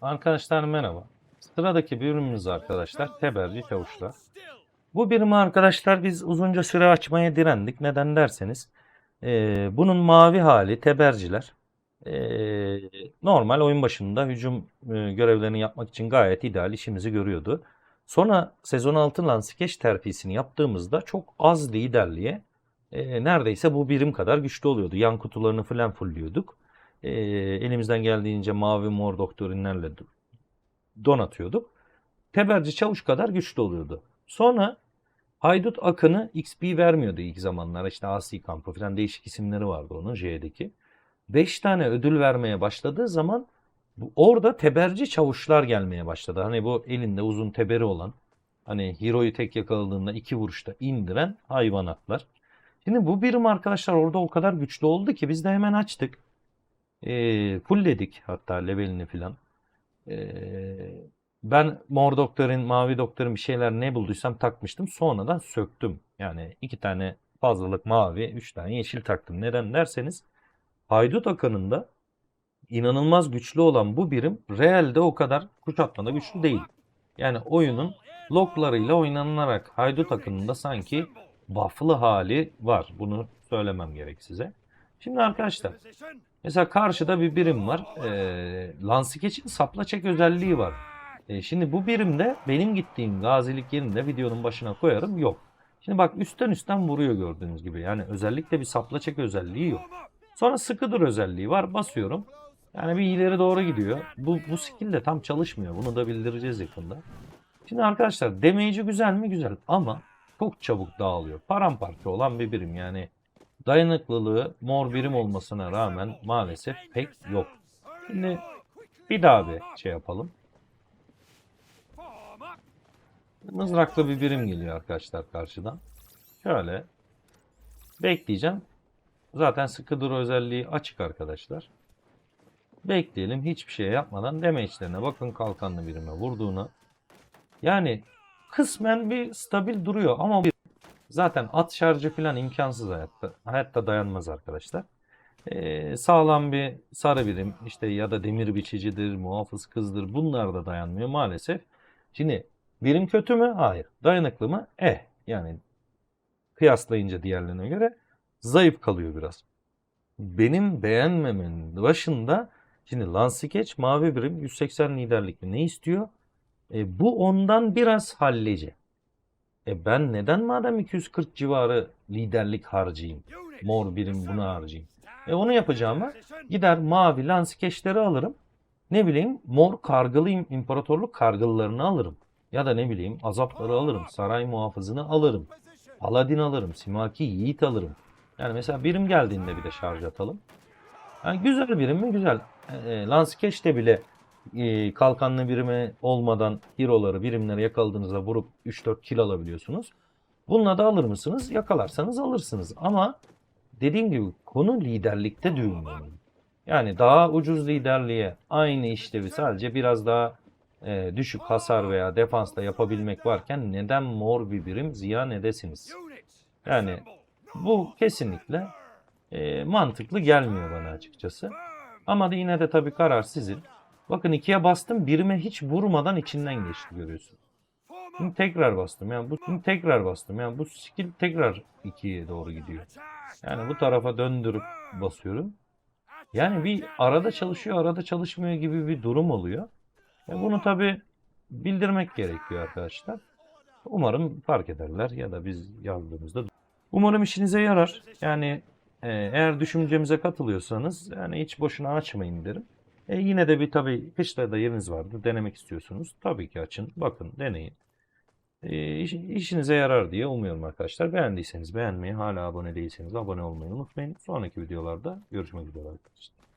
Arkadaşlar merhaba. Sıradaki bir ürünümüz arkadaşlar teberci çavuşlar. Bu birimi arkadaşlar biz uzunca süre açmaya direndik. Neden derseniz eee, bunun mavi hali teberciler eee, normal oyun başında hücum eee, görevlerini yapmak için gayet ideal işimizi görüyordu. Sonra sezon 6 Lansikeş terfisini yaptığımızda çok az liderliğe eee, neredeyse bu birim kadar güçlü oluyordu. Yan kutularını falan fullliyorduk. Eee, elimizden geldiğince mavi mor doktrinlerle do- donatıyorduk. Teberci çavuş kadar güçlü oluyordu. Sonra Haydut Akın'ı XP vermiyordu ilk zamanlar. İşte Asi kampı falan değişik isimleri vardı onun J'deki. 5 tane ödül vermeye başladığı zaman orada teberci çavuşlar gelmeye başladı. Hani bu elinde uzun teberi olan hani Hero'yu tek yakaladığında iki vuruşta indiren hayvanatlar. Şimdi bu birim arkadaşlar orada o kadar güçlü oldu ki biz de hemen açtık. Ee, fullledik hatta levelini filan. Ee, ben mor doktorun, mavi doktorun bir şeyler ne bulduysam takmıştım. Sonradan söktüm. Yani iki tane fazlalık mavi, üç tane yeşil taktım. Neden derseniz Haydut Akan'ında inanılmaz güçlü olan bu birim realde o kadar kuşatmada güçlü değil. Yani oyunun loklarıyla oynanılarak Haydut Akın'ında sanki buff'lı hali var. Bunu söylemem gerek size. Şimdi arkadaşlar Mesela karşıda bir birim var. Ee, Lansikeç'in sapla çek özelliği var. Ee, şimdi bu birimde benim gittiğim gazilik yerinde videonun başına koyarım yok. Şimdi bak üstten üstten vuruyor gördüğünüz gibi. Yani özellikle bir sapla çek özelliği yok. Sonra sıkı dur özelliği var. Basıyorum. Yani bir ileri doğru gidiyor. Bu, bu skill de tam çalışmıyor. Bunu da bildireceğiz yakında. Şimdi arkadaşlar damage'i güzel mi? Güzel. Ama çok çabuk dağılıyor. Paramparça olan bir birim. Yani dayanıklılığı mor birim olmasına rağmen maalesef pek yok. Şimdi bir daha bir şey yapalım. Mızraklı bir birim geliyor arkadaşlar karşıdan. Şöyle bekleyeceğim. Zaten sıkı dur özelliği açık arkadaşlar. Bekleyelim hiçbir şey yapmadan damage'lerine bakın kalkanlı birime vurduğuna. Yani kısmen bir stabil duruyor ama bir Zaten at şarjı falan imkansız hayatta. Hayatta dayanmaz arkadaşlar. Ee, sağlam bir sarı birim işte ya da demir biçicidir, muhafız kızdır bunlar da dayanmıyor maalesef. Şimdi birim kötü mü? Hayır. Dayanıklı mı? Eh. Yani kıyaslayınca diğerlerine göre zayıf kalıyor biraz. Benim beğenmemenin başında şimdi Lansikeç mavi birim 180 liderlikli ne istiyor? E, bu ondan biraz hallice. E ben neden madem 240 civarı liderlik harcayayım? Mor birim bunu harcayayım. E onu yapacağıma gider mavi lansikeşleri alırım. Ne bileyim mor kargalı im- imparatorluk kargılılarını alırım. Ya da ne bileyim azapları alırım. Saray muhafızını alırım. Paladin alırım. Simaki yiğit alırım. Yani mesela birim geldiğinde bir de şarj atalım. Yani güzel birim mi? Güzel. E, e, Lansikeş'te bile e, kalkanlı birime olmadan hero'ları birimleri yakaladığınızda vurup 3-4 kill alabiliyorsunuz. Bununla da alır mısınız? Yakalarsanız alırsınız. Ama dediğim gibi konu liderlikte düğümleniyor. Yani daha ucuz liderliğe aynı işlevi sadece biraz daha e, düşük hasar veya defansta yapabilmek varken neden mor bir birim ziyan edesiniz? Yani bu kesinlikle e, mantıklı gelmiyor bana açıkçası. Ama yine de tabii karar sizin. Bakın ikiye bastım birime hiç vurmadan içinden geçti görüyorsun. Şimdi tekrar bastım. Yani bu şimdi tekrar bastım. Yani bu skill tekrar ikiye doğru gidiyor. Yani bu tarafa döndürüp basıyorum. Yani bir arada çalışıyor, arada çalışmıyor gibi bir durum oluyor. E bunu tabii bildirmek gerekiyor arkadaşlar. Umarım fark ederler ya da biz yazdığımızda. Umarım işinize yarar. Yani e, eğer düşüncemize katılıyorsanız yani hiç boşuna açmayın derim. E yine de bir tabii kışlarda yeriniz vardı. Denemek istiyorsunuz. Tabii ki açın. Bakın deneyin. E, iş- işinize yarar diye umuyorum arkadaşlar. Beğendiyseniz beğenmeyi, hala abone değilseniz abone olmayı unutmayın. Sonraki videolarda görüşmek üzere arkadaşlar.